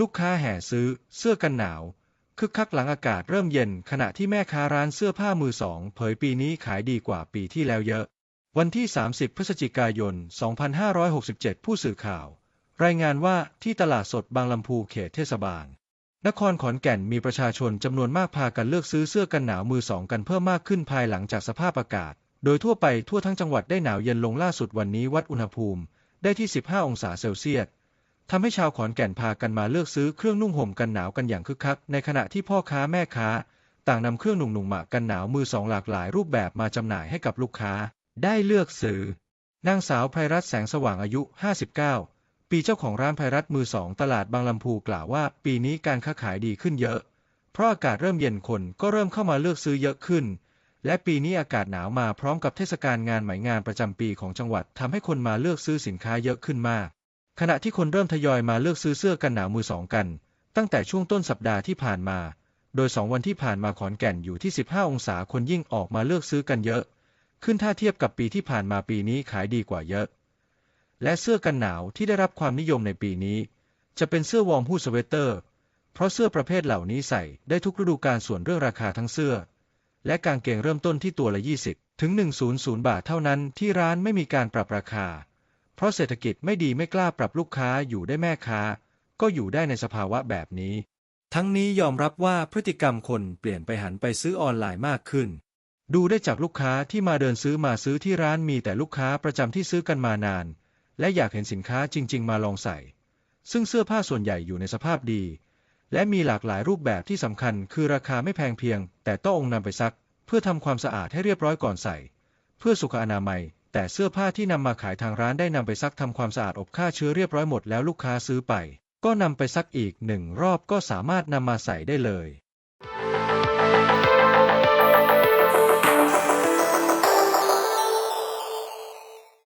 ลูกค้าแห่ซื้อเสื้อกันหนาว คึกคักหลังอากาศเริ่มเย็น ขณะที่แม่ค้าร้านเสื้อผ้ามือสองเผยปีนี้ขายดีกว่าปีที่แล้วเยอะ วันที่ 30 พฤศจิกายน 2567 ผู้สื่อข่าว รายงานว่าที่ตลาดสดบางลำพูเขตเทศบาล นครขอนแก่นมีประชาชนจำนวนมากพากันเลือกซื้อเสื้อกันหนาวมือสองกันเพิ่มมากขึ้นภายหลังจากสภาพอากาศ โดยทั่วไปทั่วทั้งจังหวัดได้หนาวเย็นลงล่าสุดวันนี้วัดอุณหภูมิ ได้ที่ 15 องศาเซลเซียส ทำให้ชาวขอนแก่นพากันมาเลือกซื้อเครื่องนุ่งห่มกันหนาวกันอย่างคึกคัก ในขณะที่พ่อค้าแม่ค้า ต่างนำเครื่องหนุ่งหนุ่งหมากกันหนาวมือสองหลากหลายรูปแบบมาจำหน่ายให้กับลูกค้า ได้เลือกซื้อนางสาวไพรัตแสงสว่างอายุ 59 ปีเจ้าของร้านไพรัตมือสองตลาดบางลำพูกล่าวว่า ปีนี้การค้าขายดีขึ้นเยอะ เพราะอากาศเริ่มเย็นคนก็เริ่มเข้ามาเลือกซื้อเยอะขึ้น และปีนี้อากาศหนาวมาพร้อมกับเทศกาลงานไหมงานประจำปีของจังหวัดทำให้คนมาเลือกซื้อสินค้าเยอะขึ้นมาก ขณะที่คนเริ่มทยอยมาเลือกซื้อเสื้อกันหนาวมือสองกัน ตั้งแต่ช่วงต้นสัปดาห์ที่ผ่านมา โดยสองวันที่ผ่านมาขอนแก่นอยู่ที่ 15 องศาคนยิ่งออกมาเลือกซื้อกันเยอะ ขึ้นถ้าเทียบกับปีที่ผ่านมาปีนี้ขายดีกว่าเยอะ และเสื้อกันหนาวที่ได้รับความนิยมในปีนี้ จะเป็นเสื้อวอร์มฮูดสเวตเตอร์ เพราะเสื้อประเภทเหล่านี้ใส่ได้ทุกฤดูกาลส่วนเรื่องราคาทั้งเสื้อ และกางเกงเริ่มต้นที่ตัวละ 20 ถึง 100 บาทเท่านั้นที่ร้านไม่มีการปรับราคา เพราะเศรษฐกิจไม่ดีไม่กล้าปรับลูกค้าอยู่ได้แม่ค้า ก็อยู่ได้ในสภาวะแบบนี้ ทั้งนี้ยอมรับว่าพฤติกรรมคนเปลี่ยนไปหันไปซื้อออนไลน์มากขึ้น ดูได้จากลูกค้าที่มาเดินซื้อมาซื้อที่ร้านมีแต่ลูกค้าประจำที่ซื้อกันมานาน และอยากเห็นสินค้าจริง ๆ มาลองใส่ ซึ่งเสื้อผ้าส่วนใหญ่อยู่ในสภาพดี และมีหลากหลายรูปแบบที่สำคัญ คือราคาไม่แพงเพียง แต่ต้องนำไปซัก เพื่อทำความสะอาดให้เรียบร้อยก่อนใส่ เพื่อสุขอนามัย แต่เสื้อผ้าที่นำมาขายทางร้านได้นำไปซักทำความสะอาดอบฆ่าเชื้อเรียบร้อยหมดแล้วลูกค้าซื้อไป ก็นำไปซักอีกหนึ่งรอบก็สามารถนำมาใส่ได้เลย